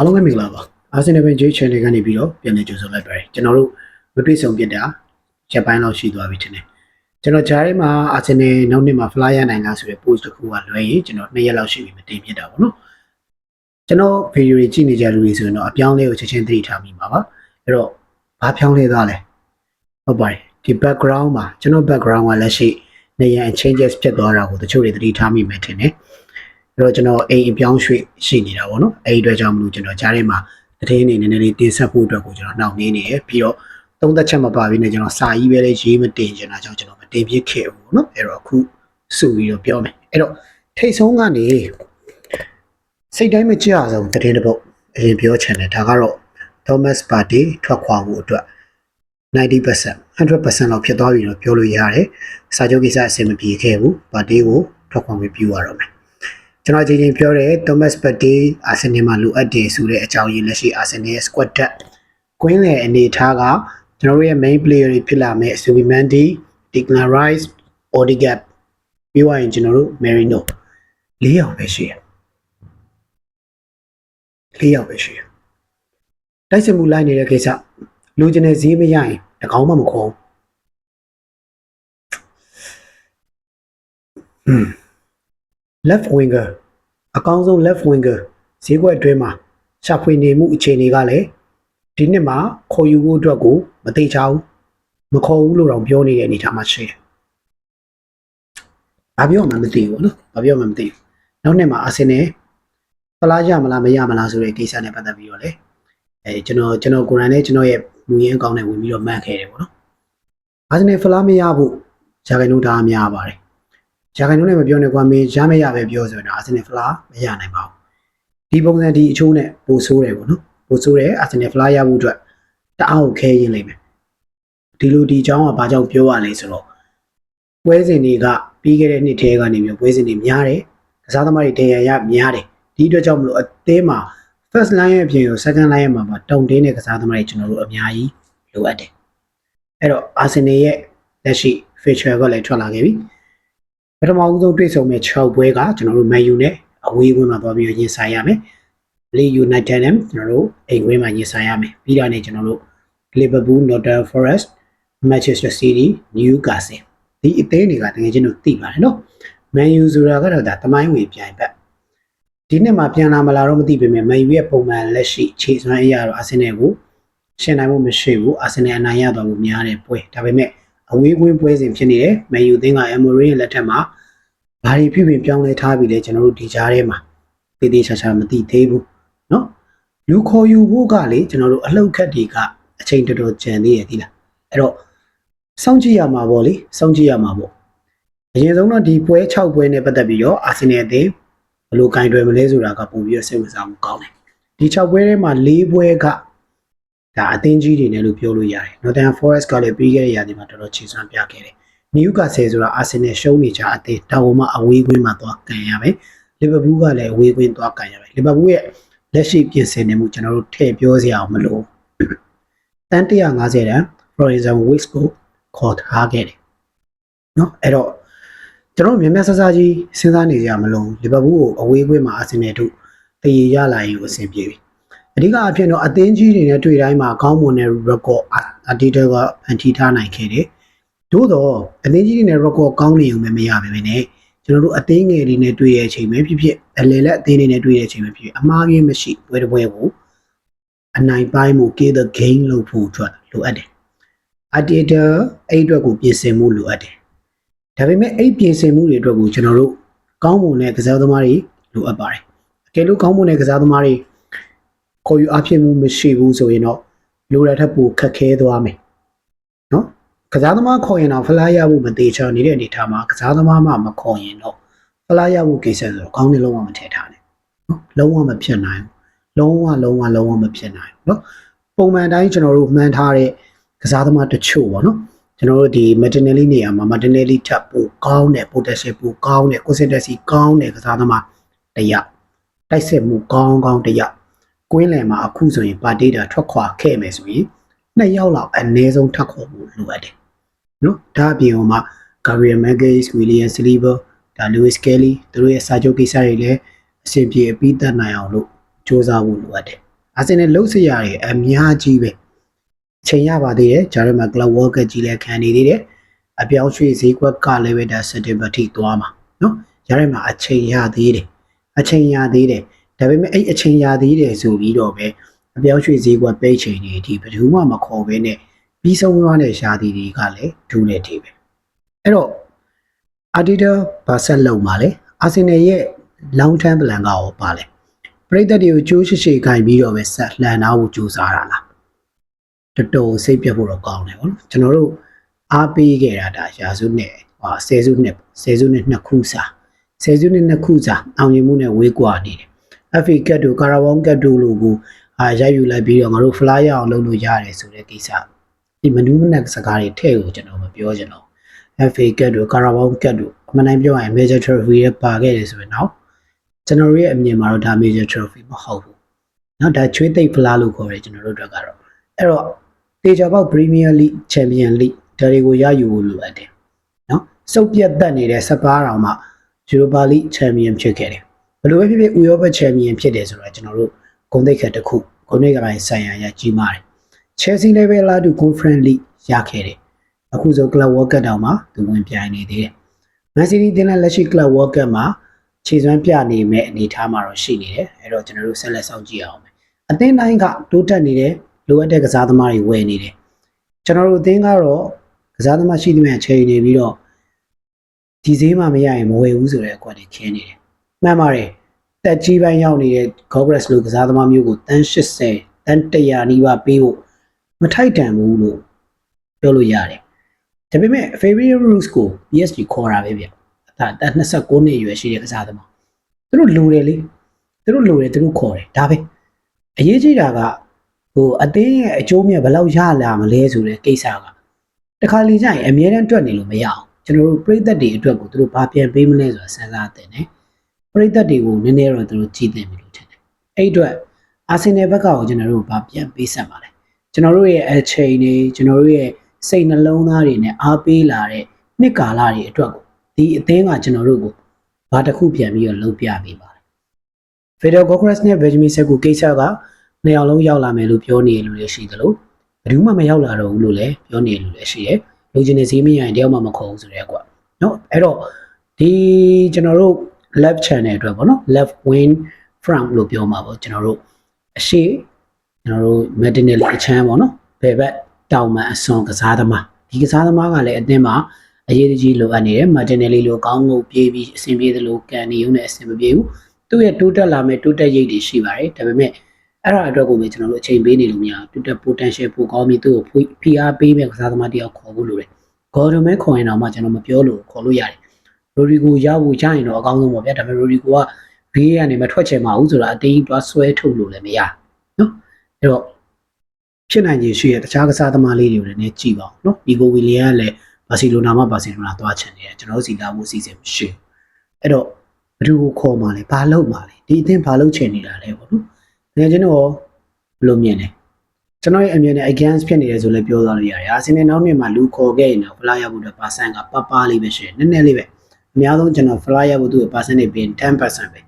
အားလုံးပဲမင်္ဂလာပါအာဆင်နယ်ဘန် J channel ကနေပြီးတော့ပြန်လည်ကြိုဆိုလိုက်ပါတယ်ကျွန်တော်တို့မတွေ့ဆုံပြစ်တာရက်ပိုင်းလောက်ရှိသွားပြီထင်တယ်ကျွန်တော်ဂျားထဲမှာအာဆင်နယ်နောက်နှစ်မှာ fly ရနိုင်လားဆိုတဲ့ post တစ်ခုကလွှဲရင်ကျွန်တော်2ရက်လောက်ရှိပြီမတင်ပြတာပေါ့နော်ကျွန်တော်ဗီဒီယိုတွေကြည့်နေကြလူတွေဆိုရင်တော့အပြောင်းလေးကိုချက်ချင်းသတိထားမိမှာပါအဲ့တော့ဘာပြောင်းလဲသားလဲဟုတ်ပါတယ်ဒီ background မှာကျွန်တော် background ကလက်ရှိနေရန် changes ဖြစ်သွားတာကိုတချို့တွေသတိထားမိမယ်ထင်တယ် အဲ့တော့ကျွန်တော်အိမ်အပြောင်းရွှေ့ရှိနေတာပေါ့နော်အဲ့ဒီအတွက်ကြောင့်မလို့ကျွန်တော်ကြားထဲမှာတထင်းနေနည်းနည်းလေးတင်ဆက်ဖို့အတွက်ကိုကျွန်တော်နှောင့်နှေးနေရပြီးတော့သုံးသက်ချက်မပါဘဲနဲ့ကျွန်တော်စာကြီးပဲလေးရေးမတင်ချင်တာကြောင့်ကျွန်တော်မတင်ပြခဲ့ဘူးပေါ့နော်အဲ့တော့အခုစုပြီးတော့ပြောမယ်အဲ့တော့ထိတ်ဆုံးကနေစိတ်တိုင်းမကြအောင်တရင်တစ်ပုတ်အရင်ပြောချင်တယ်ဒါကတော့ Thomas Partey ထွက်ခွာမှုအတွက်90% 100%လောက်ဖြစ်သွားပြီလို့ပြောလို့ရတယ်စာချုပ်ကိစ္စအဆင်မပြေခဲ့ဘူး Partey ကိုထွက်ခွာခွင့်ပြုရတော့မယ် ကျွန်တော်ချိန်ချိန်ပြောတဲ့ Thomas Partey အာဆင်နယ်မှာလိုအပ်တယ်ဆိုတဲ့အကြောင်းရင်းလက်ရှိအာဆင်နယ်ရဲ့ squad depth ကွင်းလေအနေထားကကျွန်တော်တို့ရဲ့ main player တွေဖြစ်လာမဲ့ Subimendi, Declan Rice, Odegaard ပြီးွားရင်ကျွန်တော်တို့ Merino ၄ယောက်ပဲရှိတယ်၄ယောက်ပဲရှိတယ်တိုက်စစ်မှုလိုက်နေတဲ့ကိစ္စလူကျင်တဲ့ဈေးမရရင်တကောင်းမှမခေါ်ဘူး left winger အကောင်းဆုံး left winger ဈေးကွက်အတွင်းမှာရှာဖွေနေမှုအခြေအနေကလည်းဒီနှစ်မှာခေါ်ယူဖို့အတွက်ကိုမသိချဘူးမခေါ်ဘူးလို့တော့ပြောနေတဲ့အနေအထားမှာရှိတယ်။ဘာပြောမှမသိဘူးနော်။ဘာပြောမှမသိဘူး။နောက်နှစ်မှာအာဆင်နယ်ဖလားရမလားမရမလားဆိုတဲ့ကိစ္စနဲ့ပတ်သက်ပြီးတော့လေအဲကျွန်တော်ကျွန်တော်ကိုယ်တိုင်နဲ့ကျွန်တော်ရဲ့မူရင်းအကောင့်နဲ့ဝင်ပြီးတော့မှတ်ခဲ့တယ်ပေါ့နော်။အာဆင်နယ်ဖလားမရဖို့ဂျာဂိုင်နိုးတားများပါတယ်။ ဂျာဂိုင်နိုးနဲ့မပြောနဲ့ကွာမေးရမရပဲပြောဆိုရင်တော့အာဆင်နယ်ဖလားမရနိုင်ပါဘူး။ဒီပုံစံဒီအချိုးနဲ့ပိုဆိုးတယ်ပေါ့နော်။ပိုဆိုးတယ်အာဆင်နယ်ဖလားရဖို့အတွက်တအားကိုခဲရင်းလိမ့်မယ်ဒီလိုဒီအကြောင်းကဘာကြောင့်ပြောရလဲဆိုတော့ပွဲစဉ်တွေကပြီးခဲ့တဲ့နှစ်ထဲကနေပြီးပွဲစဉ်တွေများတယ်ကစားသမားတွေတင်ရရများတယ်ဒီအတွက်ကြောင့်မလို့အသင်းမှာ first line ရဲ့အပြင်ကို second line ရဲ့မှာတုံတင်းတဲ့ကစားသမားတွေကျွန်တော်တို့အများကြီးလိုအပ်တယ်အဲ့တော့ Arsenal ရဲ့လက်ရှိ feature ကလည်းထွက်လာခဲ့ပြီ ပထမဦးဆုံးတွေ့ဆုံမဲ့6ပွဲကကျွန်တော်တို့ Man U နဲ့အဝေးဝင်မှာသွားပြီးရင်ဆိုင်ရမယ် Leeds United နဲ့ကျွန်တော်တို့အိမ်ဝင်းမှာရင်ဆိုင်ရမယ်ပြီးတော့နေကျွန်တော်တို့ Liverpool, Nottingham Forest, Manchester City, Newcastle ဒီအသင်းတွေကတကယ်ချင်းတို့သိပါတယ်နော်။ Man U ဆိုတာကတော့ဒါတမိုင်းဝင်ပြိုင်ဘက်ဒီနှစ်မှာပြန်လာမလာတော့မသိပေမဲ့ Man U ရဲ့ပုံမှန်လက်ရှိခြေစွမ်းအရာတော့ Arsenal ကိုရှင်းနိုင်မှုမရှိဘူး။ Arsenal အနိုင်ရသွားဖို့များတဲ့ပွဲဒါပေမဲ့ အဝေးကွင်းပွဲစဉ်ဖြစ်နေတယ်။ Man U အသင်းက Emery ရဲ့လက်ထက်မှာဘာတွေဖြစ်ဖြစ်ပြောင်းလဲထားပြီလဲကျွန်တော်တို့ဒီကြားထဲမှာတည်တည်ချာချာမသိသေးဘူးနော်။လူခေါ်ယူဖို့ကလေကျွန်တော်တို့အလှုပ်ခတ်တွေကအချိန်တော်တော်ကြံသေးရသီလားအဲ့တော့စောင့်ကြည့်ရမှာပေါ့လေစောင့်ကြည့်ရမှာပေါ့အရင်ဆုံးတော့ဒီပွဲ6ပွဲနဲ့ပတ်သက်ပြီးတော့အာဆင်နယ်အသင်းဘယ်လိုကင်တွယ်မလဲဆိုတာကပုံပြီးတော့စိတ်ဝင်စားမှုကောင်းတယ်ဒီ6ပွဲထဲမှာ4ပွဲက ဒါအသင်းကြီးတွေနဲ့လို့ပြောလို့ရတယ်။ Northern Forest ကလည်းပြီးခဲ့တဲ့ရာသီမှာတော်တော်ခြေစွမ်းပြခဲ့တယ်။ Newcastle ဆိုတာအာဆင်နယ်ရှုံးနေကြအသင်းဒါဝမအဝေးကွင်းမှာသွားကန်ရမယ်။ Liverpool ကလည်းအဝေးကွင်းသွားကန်ရမယ်။ Liverpool ရဲ့လက်ရှိပြင်ဆင်နေမှုကျွန်တော်တို့ထည့်ပြောစရာမလိုဘူး။တန်း150တန်း Florian Wirtz ကိုခေါ်ထားခဲ့တယ်။နော်အဲ့တော့ကျွန်တော်မြန်မြန်ဆဆကြီးစဉ်းစားနေကြမလို့လီဗာပူးကိုအဝေးကွင်းမှာအာဆင်နယ်တို့တည်ရလာရင်အဆင်ပြေပြီ အဓိကအဖြစ်တော့အသင်းကြီးတွေနဲ့တွေ့တိုင်းမှာကောင်းမွန်တဲ့ record အတီတဲကဖန်တီးထားနိုင်ခဲ့တယ်သို့တော့အသင်းကြီးတွေနဲ့ record ကောင်းနေုံပဲမရပါပဲနဲ့ကျွန်တော်တို့အသင်းငယ်တွေနဲ့တွေ့ရတဲ့အချိန်ပဲဖြစ်ဖြစ်အလယ်လက်အသင်းတွေနဲ့တွေ့ရတဲ့အချိန်ပဲဖြစ်ဖြစ်အမားကြီးမရှိပွဲတစ်ပွဲကိုအနိုင်ပိုင်းမှု K the game လို့ဖို့အတွက်လိုအပ်တယ် Arteta အဲ့အတွက်ကိုပြင်ဆင်မှုလိုအပ်တယ်ဒါပေမဲ့အဲ့ပြင်ဆင်မှုတွေအတွက်ကိုကျွန်တော်တို့ကောင်းမွန်တဲ့ကစားသမားတွေလိုအပ်ပါတယ်အကယ်လို့ကောင်းမွန်တဲ့ကစားသမားတွေ ခေါ်ယူအဖြစ်မှုမရှိဘူးဆိုရင်တော့လိုရတဲ့ပိုခက်ခဲသွားမယ်နော်ကစားသမားခေါ်ရင်တော့ဖလားရဖို့မသေးချာနေတဲ့အနေထားမှာကစားသမားမှမခေါ်ရင်တော့ဖလားရဖို့ကိစ္စဆိုတော့ကောင်းတယ်လုံးဝမထည့်ထားနဲ့နော်လုံးဝမဖြစ်နိုင်ဘူးလုံးဝလုံးဝလုံးဝမဖြစ်နိုင်ဘူးနော်ပုံမှန်တိုင်းကျွန်တော်တို့မှန်းထားတဲ့ကစားသမားတချို့ပေါ့နော်ကျွန်တော်တို့ဒီ Martinelli နေရာမှာ Martinelli ထပ်ပိုကောင်းတဲ့ potential ပိုကောင်းတဲ့ consistency ကောင်းတဲ့ကစားသမားတယောက်တိုက်စစ်မှုကောင်းကောင်းတယောက် ကွင်းလယ်မှာအခုဆိုရင်ပါဒေတာထွက်ခွာခဲ့မယ်ဆိုရင်နှစ်ယောက်လောက်အနည်းဆုံးထပ်ခေါ်ဖို့လိုအပ်တယ်နော်ဒါအပြင်ဟိုမှာ Gabriel Magalhaes, William Saliba, ဒါ Lewis Kelly သူတို့ရဲ့စာချုပ်ကိစ္စတွေလည်းအဆင်ပြေအပြီးသတ်နိုင်အောင်လို့စ조사ဖို့လိုအပ်တယ်အာဆင်နယ်လုံးစရာတွေအများကြီးပဲအချိန်ရပါသေးတယ်ဂျာရမကလပ်ဝေါ်ကကြီးလည်းခံနေသေးတယ်အပြောင်းရွှေ့ဈေးကွက်ကလည်းပဲဒါစက်တင်ဘာထိသွားမှာနော်ဂျာရမအချိန်ရသေးတယ်အချိန်ရသေးတယ် ဒါပေမဲ့အဲ့အချိန်ရသေးတယ်ဆိုပြီးတော့ပဲအပြောင်းရွှေ့ဈေးကွက်ပိတ်ချိန်တွေဒီဘယ်သူမှမခေါ်ဘဲနဲ့ပြီးဆုံးသွားတဲ့ရှားသည်တွေကလည်းဒူးနေသေးပဲအဲ့တော့အာဒီတာဘာဆက်လုံးပါလဲအာဆင်နယ်ရဲ့ long term plan ကရောပါလဲပရိသတ်တွေကိုကြိုးရှိရှိခိုင်ပြီးတော့ပဲဆက်လှန်အောင်ကြိုးစားတာလားတော်တော်စိတ်ပြတ်ဖို့တော့ကောင်းတယ်ဗောနော်ကျွန်တော်တို့အားပေးခဲ့တာဒါရာစုနဲ့ဟာဆယ်စုနှစ်ဆယ်စုနှစ်နှစ်ခုစာဆယ်စုနှစ်နှစ်ခုစာအောင်မြင်မှုနဲ့ဝေးကွာနေတယ် FA ကတ်တို့ကာရာဘောင်းကတ်တို့လိုကိုအာရိုက်ယူလိုက်ပြီးတော့ငါတို့ fly ရအောင်လုပ်လို့ရတယ်ဆိုတဲ့ကိစ္စဒီမနူးမနက်စကားတွေထည့်ကိုကျွန်တော်မပြောချင်တော့ FA ကတ်တို့ကာရာဘောင်းကတ်တို့အမှန်တိုင်းပြောရရင် major trophy ရဲ့ပါခဲ့တယ်ဆိုရင်တော့ကျွန်တော်ရဲ့အမြင်မှာတော့ဒါ major trophy မဟုတ်ဘူးเนาะဒါချွေးသိပ်ဖလားလို့ခေါ်တယ်ကျွန်တော်တို့အတွက်ကတော့အဲ့တော့တေချာပေါက် Premier League Champion League ဒါတွေကိုရယူဖို့လိုအပ်တယ်เนาะစုပ်ပြတ်တက်နေတဲ့စပါးတောင်မှ Europa League Champion ဖြစ်ခဲ့တယ် ဘယ်လိုပဲဖြစ်ဖြစ်ဥရောပ Champion ဖြစ်တယ်ဆိုတော့ကျွန်တော်တို့ဂုဏ်သိက္ခာတစ်ခုဂုဏ်သိက္ခာပိုင်းဆိုင်ရာရကြီးမားတယ် Chelsea level လာတူ Conference League ရခဲ့တယ်အခုဆို Club World Cup တောင်မှသူဝင်ပြိုင်နေသေးတယ် Man City တင်တဲ့လက်ရှိ Club World Cup မှာခြေစွမ်းပြနေမဲ့အနေအထားမှာတော့ရှိနေတယ်အဲ့တော့ကျွန်တော်တို့ဆက်လက်စောင့်ကြည့်အောင်မယ်အသင်းတိုင်းကတိုးတက်နေတဲ့လိုအပ်တဲ့ကစားသမားတွေဝယ်နေတယ်ကျွန်တော်တို့အသင်းကတော့ကစားသမားရှိသမျှချိန်နေပြီးတော့ဒီဈေးမှမရရင်မဝယ်ဘူးဆိုတဲ့အကွက်တွေခင်းနေတယ် မှန်ပါတယ်တက်ကြီးပိုင်းရောက်နေတဲ့ Congress လို့ကစားသမားမျိုးကိုတန်း80တန်း100နီးပါးပေးဖို့မထိုက်တန်ဘူးလို့ပြောလို့ရတယ်ဒါပေမဲ့ Fabian Ruiz ကို PSG ခေါ်တာပဲဗျဒါအသက်29နှစ်အရွယ်ရှိတဲ့ကစားသမားသူတို့လိုတယ်လေသူတို့လိုတယ်သူတို့ခေါ်တယ်ဒါပဲအရေးကြီးတာကဟိုအသင်းရဲ့အကျိုးမြတ်ဘယ်လောက်ရလာမလဲဆိုတဲ့ကိစ္စကတခါလေကြာရင်အမြဲတမ်းတွက်နေလို့မရအောင်ကျွန်တော်တို့ပြည်သက်တွေအတွက်ကိုသူတို့ဘာပြန်ပေးမလဲဆိုတာစဉ်းစားတင်တယ် ပြည်သက်တွေကိုနည်းနည်းတော့သူတို့ကြည့်တင်ပြီလို့ထင်တယ်အဲ့အတွက်အာဆင်နယ်ဘက်ကကိုကျွန်တော်တို့ဘာပြန်ပေးဆက်ပါလဲကျွန်တော်တို့ရဲ့အချိန်တွေကျွန်တော်တို့ရဲ့စိတ်နှလုံးသားတွေနဲ့အားပေးလာတဲ့နှစ်ကာလတွေအတွက်ကိုဒီအသင်းကကျွန်တော်တို့ကိုဘာတစ်ခုပြန်ပြီးတော့လုပ်ပြပေးပါလဲ Federal Congress နဲ့ Benjamin Seku ကိစ္စကနှစ်ယောက်လုံးရောက်လာမယ်လို့ပြောနေလူတွေရှိသလိုဘယ်သူမှမရောက်လာတော့ဘူးလို့လည်းပြောနေလူတွေရှိတယ်လူချင်းနေစည်းမရရင်တယောက်မှမခေါ်ဘူးဆိုရဲကွာเนาะအဲ့တော့ဒီကျွန်တော်တို့ left channel အတွက်ပေါ့နော် left wing front လို့ပြောမှာပေါ့ကျွန်တော်တို့အရှိကျွန်တော်တို့ Martinelli အချမ်းပေါ့နော်ဘယ်ဘက်တောင်မှအစွန်ကစားသမားဒီကစားသမားကလည်းအသင်းမှာအရေးကြီးလိုအပ်နေတယ် Martinelli လိုကောင်းငုံပြေးပြီးအဆင်ပြေသလိုကန်နေုံနဲ့အဆင်မပြေဘူးသူ့ရဲ့တိုးတက်လာမဲ့တိုးတက်ရိတ်တွေရှိပါတယ်ဒါပေမဲ့အဲ့ဒါအတွက်ကိုပဲကျွန်တော်တို့အချိန်ပေးနေလို့မရဘူးတိုးတက် potential ပိုကောင်းပြီးသူ့ကိုဖိအားပေးမဲ့ကစားသမားတယောက်ခေါ်ဖို့လိုတယ်ဂေါ်ဒွန်မဲခေါ်ရင်တော့မှကျွန်တော်မပြောလို့ခေါ်လို့ရတယ် ရိုဒီဂိုရဖို့ရရင်တော့အကောင်းဆုံးပေါ့ဗျာဒါပေမဲ့ရိုဒီဂိုကဘေးကနေမထွက်ချင်ပါဘူးဆိုတာအတင်းတွားဆွဲထုတ်လို့လည်းမရနော်အဲ့တော့ဖြစ်နိုင်ခြေရှိရဲ့တခြားကစားသမားလေးတွေကိုလည်းကြည့်ပါဦးနော်ဒီဂိုဝီလီယန်ကလည်းဘာစီလိုနာမှဘာစီလိုနာသွားချင်တယ်ကျွန်တော်စီလာဖို့စီစဉ်မရှိဘူးအဲ့တော့ဘယ်သူကိုခေါ်မှလဲဘာလုပ်မှလဲဒီအသင်းဘာလုပ်ချင်နေတာလဲပေါ့နော်ငယ်ချင်းတော့ဘယ်လိုမြင်လဲကျွန်တော်ရဲ့အမြင်နဲ့ against ဖြစ်နေတယ်ဆိုလည်းပြောသွားလို့ရတယ်အာဆင်နယ်နောက်နှစ်မှာလူခေါ်ခဲ့ရင်တော့ဖလားရဖို့အတွက်ပါဆန်ကပပလေးပဲရှိတယ်နည်းနည်းလေးပဲ အများဆုံးကျွန်တော် fly ရဖို့သူ့ percentage ပြင်10%ပဲ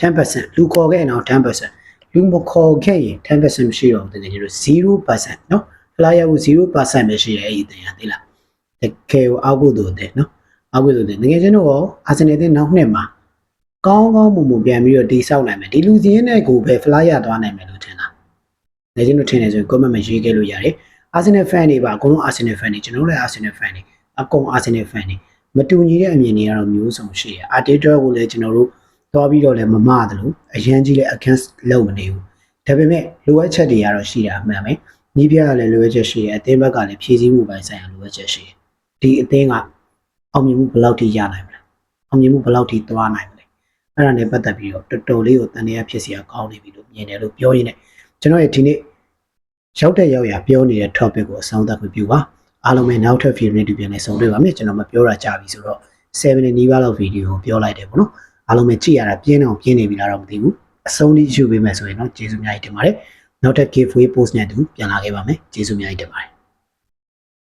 10%လူခေါ်ခဲ့ရင်တော့10%လူမခေါ်ခဲ့ရင်10%မရှိတော့ဘူးတကယ်ကြီးလို့0%เนาะ fly ရဖို့0%ပဲရှိရဲ့အဲ့ဒီတင်ရသိလားတကယ်ကိုအောက်ဖို့တို့တယ်เนาะအောက်ဖို့တို့တယ်တကယ်ချင်းတော့အာဆင်နယ်တဲ့နောက်နှစ်မှာကောင်းကောင်းမွန်မွန်ပြန်ပြီးတော့တိဆောက်နိုင်မယ်ဒီလူစင်းနဲ့ကိုပဲ fly ရသွားနိုင်မယ်လို့ထင်တာနေချင်းတို့ထင်တယ်ဆိုရင် comment မှာရေးခဲ့လို့ရတယ် Arsenal fan တွေပါအကုန်လုံး Arsenal fan တွေကျွန်တော်တို့လည်း Arsenal fan တွေအကုန် Arsenal fan တွေ မတူညီတဲ့အမြင်တွေကတော့မျိုးစုံရှိတယ်။ Arteta ကိုလည်းကျွန်တော်တို့သွားပြီးတော့လည်းမမတယ်လို့အရန်ကြီးလည်း against လုပ်မနေဘူး။ဒါပေမဲ့လိုအပ်ချက်တွေကတော့ရှိတာအမှန်ပဲ။နီးပြကလည်းလိုအပ်ချက်ရှိတယ်။အသင်းဘက်ကလည်းဖြည့်ဆည်းမှုပိုင်းဆိုင်ရာလိုအပ်ချက်ရှိတယ်။ဒီအသင်းကအောင်မြင်မှုဘယ်လောက်ထိရနိုင်မလဲ။အောင်မြင်မှုဘယ်လောက်ထိသွားနိုင်မလဲ။အဲ့ဒါနဲ့ပတ်သက်ပြီးတော့တော်တော်လေးကိုတန်တရားဖြစ်စရာကောင်းနေပြီလို့မြင်တယ်လို့ပြောရင်းနဲ့ကျွန်တော်ရဲ့ဒီနေ့ရောက်တဲ့ရောက်ရပြောနေတဲ့ topic ကိုအဆုံးသတ်ပြုပါ အားလုံးပဲနောက်ထပ် video နဲ့တူပြန်နေဆုံတွေ့ပါမယ်ကျွန်တော်မပြောတာကြာပြီဆိုတော့7နှစ်နီးပါးလောက် video ကိုပြောလိုက်တယ်ပေါ့နော်အားလုံးပဲကြည့်ရတာပြင်းအောင်ပြင်းနေပြီလားတော့မသိဘူးအဆုံးထိယူပေးမယ်ဆိုရင်တော့ကျေးဇူးအများကြီးတင်ပါတယ်နောက်ထပ် giveaway post နဲ့တူပြန်လာခဲ့ပါမယ်ကျေးဇူးအများကြီးတင်ပါတယ်